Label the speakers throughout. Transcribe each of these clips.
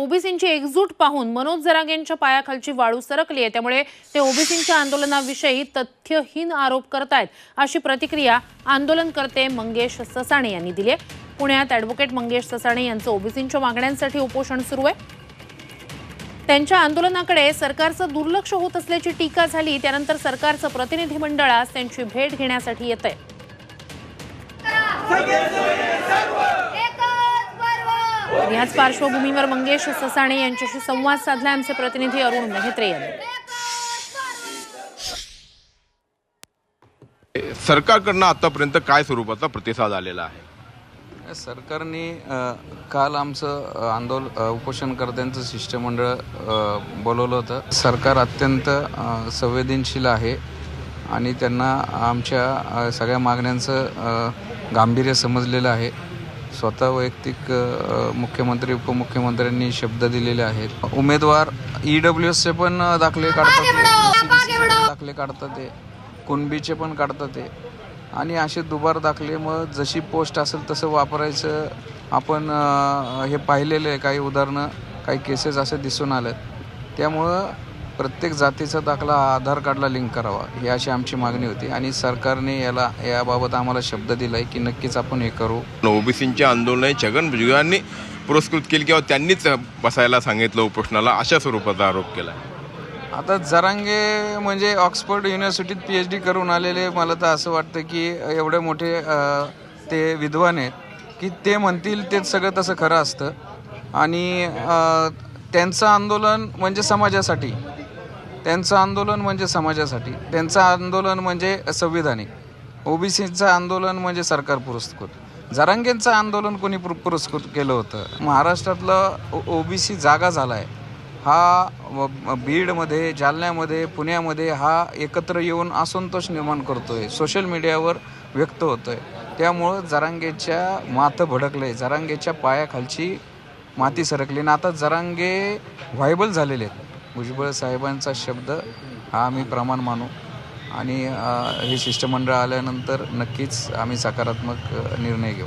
Speaker 1: ओबीसींची एकजूट पाहून मनोज जरांगेंच्या पायाखालची वाळू सरकली आहे. त्यामुळे ते ओबीसींच्या आंदोलनाविषयी तथ्यहीन आरोप करतायत अशी प्रतिक्रिया आंदोलनकर्ते मंगेश ससाणे यांनी दिली आहे. पुण्यात ॲडव्होकेट मंगेश ससाणे यांचं ओबीसींच्या मागण्यांसाठी उपोषण सुरू आहे. त्यांच्या आंदोलनाकडे सरकारचं दुर्लक्ष होत असल्याची टीका झाली. त्यानंतर सरकारचं प्रतिनिधी मंडळ आज त्यांची भेट घेण्यासाठी येत आहे याच पार्श्वभूमीवर मंगेश ससाणे यांच्याशी संवाद साधला. आमचे प्रतिनिधी अरुण मेहत्रे यांनी.
Speaker 2: सरकारकडनं आतापर्यंत काय स्वरूपाचा प्रतिसाद आलेला आहे?
Speaker 3: सरकारने काल आमचं अ, आंदोल अ, उपोषणकर्त्यांचं शिष्टमंडळ बोलवलं होतं. सरकार अत्यंत संवेदनशील आहे आणि त्यांना आमच्या सगळ्या मागण्यांचं गांभीर्य समजलेलं आहे. स्वतः वैयक्तिक मुख्यमंत्री उपमुख्यमंत्र्यांनी शब्द दिलेले आहेत. उमेदवार ई डब्ल्यू एसचे पण दाखले काढतात दाखले काढतात ते. कुणबीचे पण काढतात ते. आणि असे दुबार दाखले मग जशी पोस्ट असेल तसं वापरायचं आपण हे पाहिलेलं आहे. काही उदाहरणं काही केसेस असे दिसून आलेत. त्यामुळं प्रत्येक जातीचा दाखला हा आधार कार्डला लिंक करावा ही अशी आमची मागणी होती. आणि सरकारने याला याबाबत आम्हाला शब्द दिला आहे की नक्कीच आपण हे करू.
Speaker 2: ओबीसींचे आंदोलन छगन भुजबळांनी पुरस्कृत केली किंवा त्यांनीच बसायला सांगितलं उपोषणाला अशा स्वरूपाचा आरोप केला
Speaker 3: आता जरांगे म्हणजे ऑक्सफर्ड युनिव्हर्सिटीत पी एच डी करून आलेले मला तर असं वाटतं की एवढे मोठे ते विद्वान आहेत की ते म्हणतील तेच सगळं तसं खरं असतं. आणि त्यांचं आंदोलन म्हणजे समाजासाठी. त्यांचं आंदोलन म्हणजे समाजासाठी त्यांचं आंदोलन म्हणजे संविधानिक. ओबीसीचं आंदोलन म्हणजे सरकार पुरस्कृत. जरांगेंचं आंदोलन कोणी पुर पुरस्कृत केलं होतं? महाराष्ट्रातलं ओबीसी जागा झाला आहे हा बीडमध्ये जालन्यामध्ये पुण्यामध्ये हा एकत्र येऊन असंतोष निर्माण करतोय. सोशल मीडियावर व्यक्त होतोय. त्यामुळं जरांगेच्या माथं आहे जरांगेच्या पायाखालची माती सरकली. आणि आता जरांगे व्हायबल झालेले आहेत. भुजबळ साहेबांचा शब्द हा आम्ही प्रमाण मानू. आणि हे शिष्टमंडळ आल्यानंतर नक्कीच आम्ही सकारात्मक निर्णय घेऊ.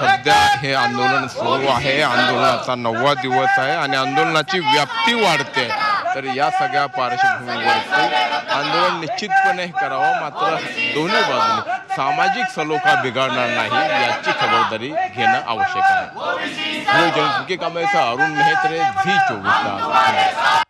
Speaker 2: सध्या हे आंदोलन सुरू आहे. आंदोलनाचा नववा दिवस आहे आणि आंदोलनाची व्याप्ती वाढते. तर या सगळ्या पार्श्वभूमीवरती आंदोलन निश्चितपणे करावं मात्र दोन्ही बाजूने सामाजिक सलोखा बिघडणार नाही याची खबरदारी घेणं आवश्यक आहे. जनसुखी कामेचा अरुण मेहत्रे झी चोवीस तास.